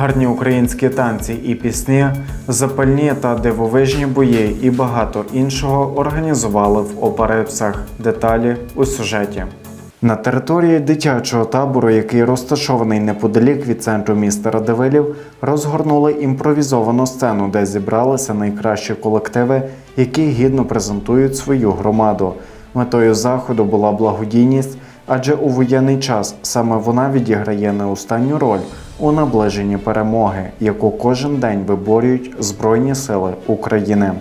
Гарні українські танці і пісні, запальні та дивовижні бої і багато іншого організували в Опарипсах. Деталі у сюжеті. На території дитячого табору, який розташований неподалік від центру міста Радивилів, розгорнули імпровізовану сцену, де зібралися найкращі колективи, які гідно презентують свою громаду. Метою заходу була благодійність, адже у воєнний час саме вона відіграє не останню роль у наближенні перемоги, яку кожен день виборюють Збройні Сили України.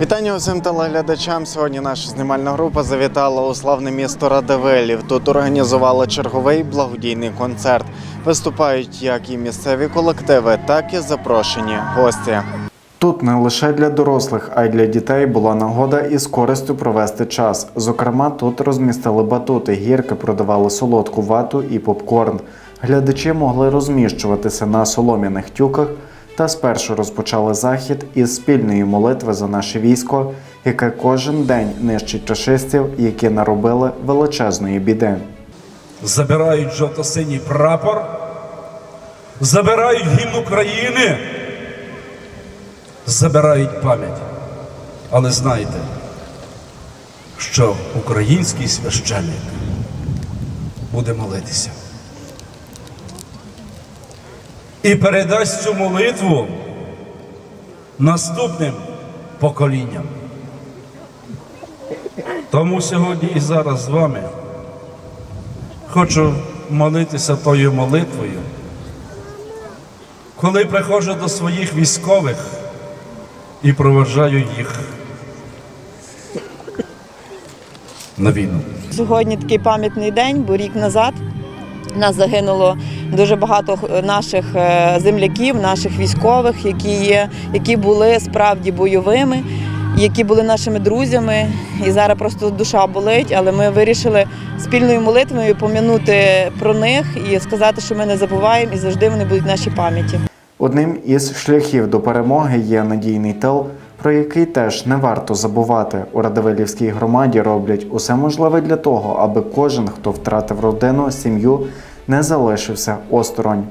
Вітання усім телеглядачам. Сьогодні наша знімальна група завітала у славне місто Радивилів. Тут організували черговий благодійний концерт. Виступають як і місцеві колективи, так і запрошені гості. Тут не лише для дорослих, а й для дітей була нагода із користю провести час. Зокрема, тут розмістили батути, гірки, продавали солодку вату і попкорн. Глядачі могли розміщуватися на солом'яних тюках та спершу розпочали захід із спільної молитви за наше військо, яке кожен день нищить рашистів, які наробили величезної біди. забирають жовто-синій прапор, забирають гімн України, забирають пам'ять. Але знайте, що український священник буде молитися. І передасть цю молитву наступним поколінням. Тому сьогодні і зараз з вами хочу молитися тою молитвою. Коли приходжу до своїх військових і проважаю їх на війну. Сьогодні такий пам'ятний день, бо рік назад нас загинуло дуже багато наших е, земляків, наших військових, які є, які були справді бойовими, які були нашими друзями. І зараз просто душа болить, але ми вирішили спільною молитвою пом'янути про них і сказати, що ми не забуваємо і завжди вони будуть в нашій пам'яті. Одним із шляхів до перемоги є надійний тил, про який теж не варто забувати. У Радивилівській громаді роблять усе можливе для того, аби кожен, хто втратив родину, сім'ю, не залишився осторонь.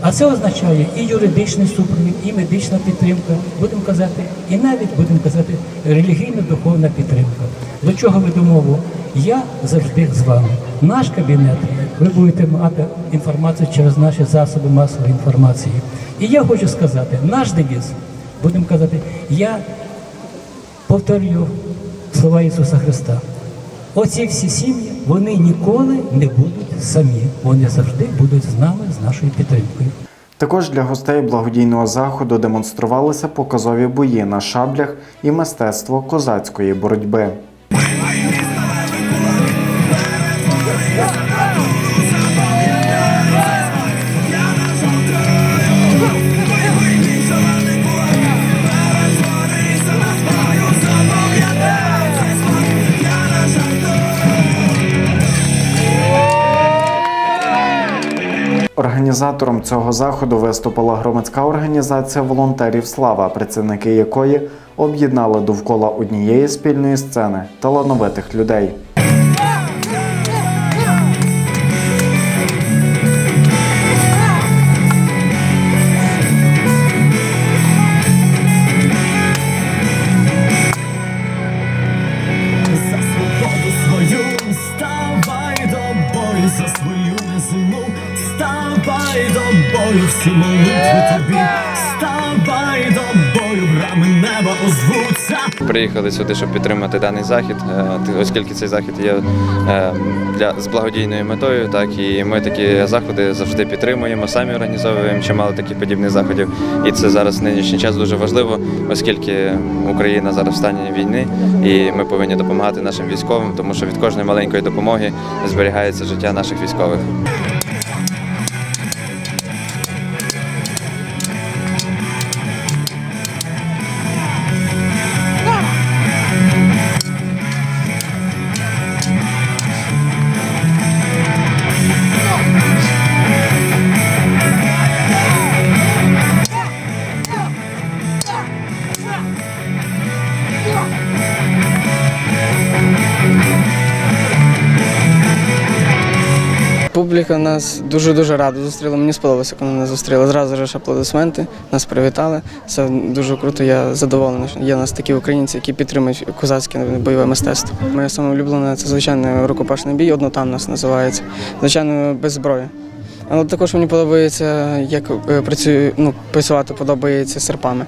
А це означає і юридичний супровід, і медична підтримка, будемо казати, і навіть будемо казати релігійно-духовна підтримка. До чого веду мову? Я завжди з вами. Наш кабінет, ви будете мати інформацію через наші засоби масової інформації. І я хочу сказати, наш девіз, будемо казати, я повторюю слова Ісуса Христа. Оці всі сім'ї, вони ніколи не будуть самі. Вони завжди будуть з нами, з нашою підтримкою. Також для гостей благодійного заходу демонструвалися показові бої на шаблях і мистецтво козацької боротьби. Організатором цього заходу виступила громадська організація волонтерів Слава, працівники якої об'єднали довкола однієї спільної сцени талановитих людей. Всі молитви тобі, ставай до бою, брами неба озвуться. Приїхали сюди, щоб підтримати даний захід, е, оскільки цей захід є е, для з благодійною метою, так і ми такі заходи завжди підтримуємо, самі організовуємо чимало таких подібних заходів. І це зараз в нинішній час дуже важливо, оскільки Україна зараз в стані війни, і ми повинні допомагати нашим військовим, тому що від кожної маленької допомоги зберігається життя наших військових. Публіка нас дуже-дуже радо зустріла. Мені сподобалося, як вони нас зустріли. Зразу ж аплодисменти, нас привітали. Це дуже круто. Я задоволений. що Є у нас такі українці, які підтримують козацьке бойове мистецтво. Моє саме улюблене це звичайно рукопашний бій, однотан нас називається. Звичайно, без зброї. Але також мені подобається, як е, працюю, ну, працювати подобається серпами.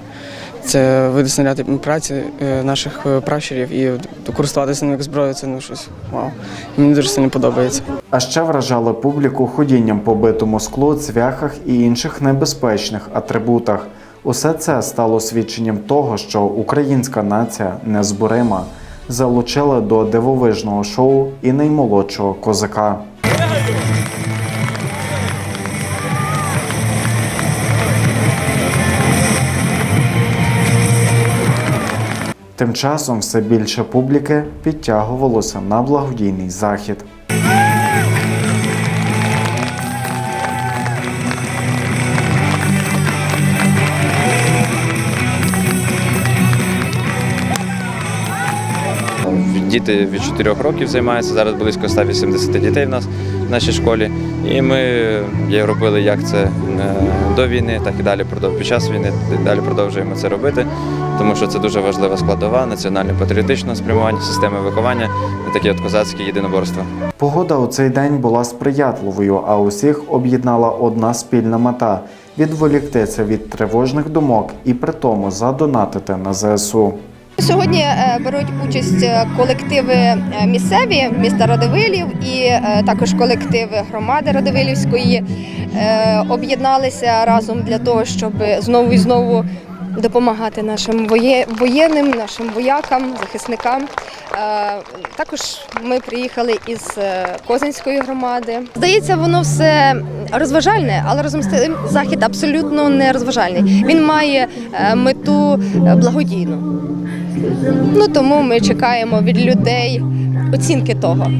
Це види снаряди праці е, наших е, пращурів і користуватися ним як зброєю це ну щось вау. Мені дуже сильно подобається. А ще вражали публіку ходінням по битому склу, цвяхах і інших небезпечних атрибутах. Усе це стало свідченням того, що українська нація незборима. Залучили до дивовижного шоу і наймолодшого козака. Тим часом все більше публіки підтягувалося на благодійний захід. Діти від 4 років займаються. Зараз близько 180 дітей в нас нашій школі. І ми робили як це е, до війни, так і далі під час війни. і Далі продовжуємо це робити, тому що це дуже важлива складова національно-патріотичного спрямування, системи виховання, таке от козацьке єдиноборство. Погода у цей день була сприятливою, а усіх об'єднала одна спільна мета відволіктися від тривожних думок і при тому задонатити на ЗСУ. Сьогодні е, беруть участь е, колективи е, місцеві міста Радивилів і також колективи громади Радивилівської об'єдналися разом для того, щоб знову і знову допомагати нашим воєнним, нашим воякам, захисникам. Також ми приїхали із Козинської громади. Здається, воно все розважальне, але разом з тим захід абсолютно не розважальний. Він має е, мету е, благодійну. Ну тому ми чекаємо від людей оцінки того,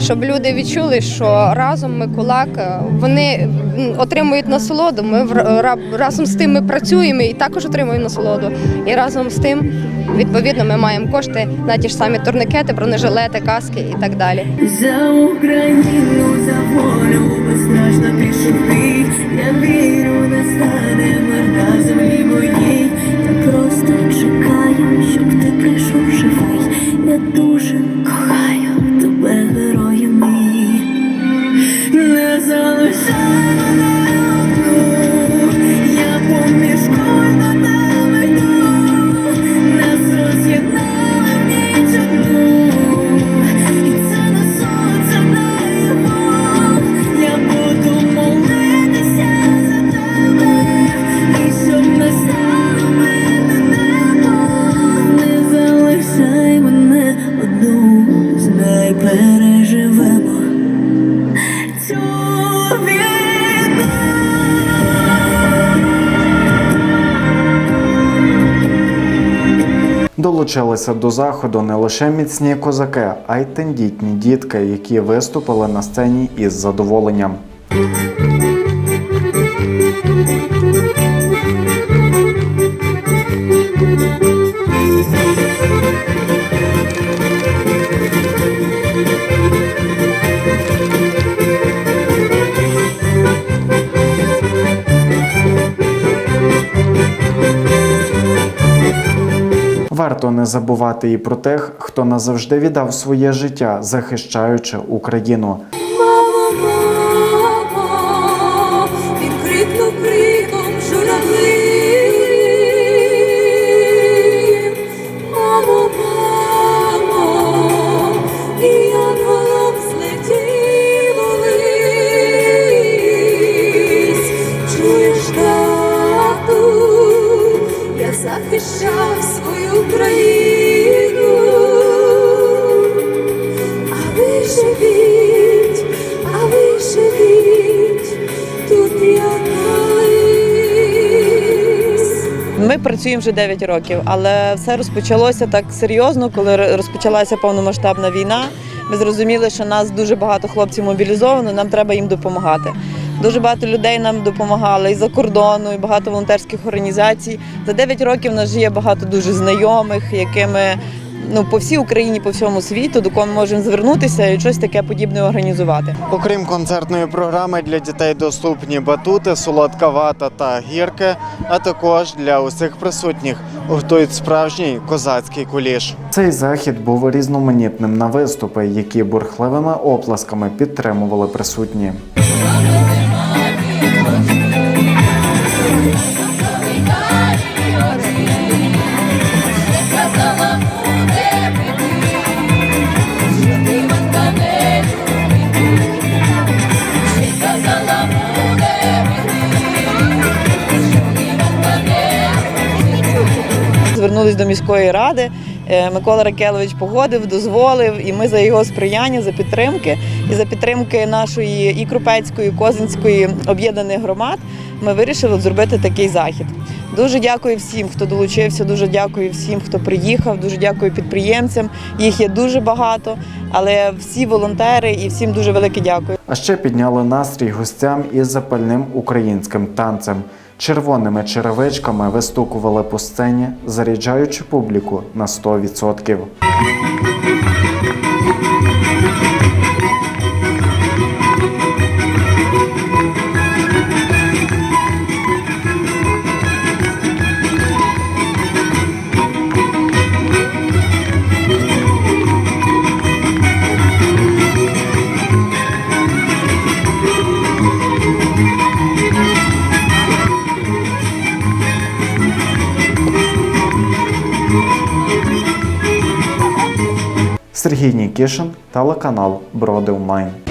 щоб люди відчули, що разом ми кулак, е, вони отримують насолоду. Ми ра- разом з тим ми працюємо і також отримуємо насолоду. І разом з тим, відповідно, ми маємо кошти на ті ж самі турникети, бронежилети, каски і так далі. За Україну, за волю безстрашно пішов. Я вірю, не стане марна землі моїй. Я просто чекаю, щоб ти прийшов живий. Я дуже кохаю Долучилися до заходу не лише міцні козаки, а й тендітні дітки, які виступили на сцені із задоволенням. Варто не забувати і про тих, хто назавжди віддав своє життя, захищаючи Україну. Ми працюємо вже 9 років, але все розпочалося так серйозно, коли розпочалася повномасштабна війна. Ми зрозуміли, що нас дуже багато хлопців мобілізовано, нам треба їм допомагати. Дуже багато людей нам допомагали і за кордону, і багато волонтерських організацій. За 9 років в нас є багато дуже знайомих, якими ну по всій Україні, по всьому світу, до кого ми можемо звернутися і щось таке подібне організувати. Окрім концертної програми для дітей доступні батути, солодка вата та гірки, а також для усіх присутніх готують справжній козацький куліш. Цей захід був різноманітним на виступи, які бурхливими оплесками підтримували присутні. Звернулись до міської ради. Е, Микола Ракелович погодив, дозволив, і ми за його сприяння, за підтримки і за підтримки нашої і Крупецької, і Козинської об'єднаних громад. Ми вирішили зробити такий захід. Дуже дякую всім, хто долучився. Дуже дякую всім, хто приїхав. Дуже дякую підприємцям. Їх є дуже багато, але всі волонтери і всім дуже велике дякую. А ще підняли настрій гостям із запальним українським танцем. Червоними черевичками вистукували по сцені, заряджаючи публіку на 100%. Нікішин, телеканал Бродив Онлайн.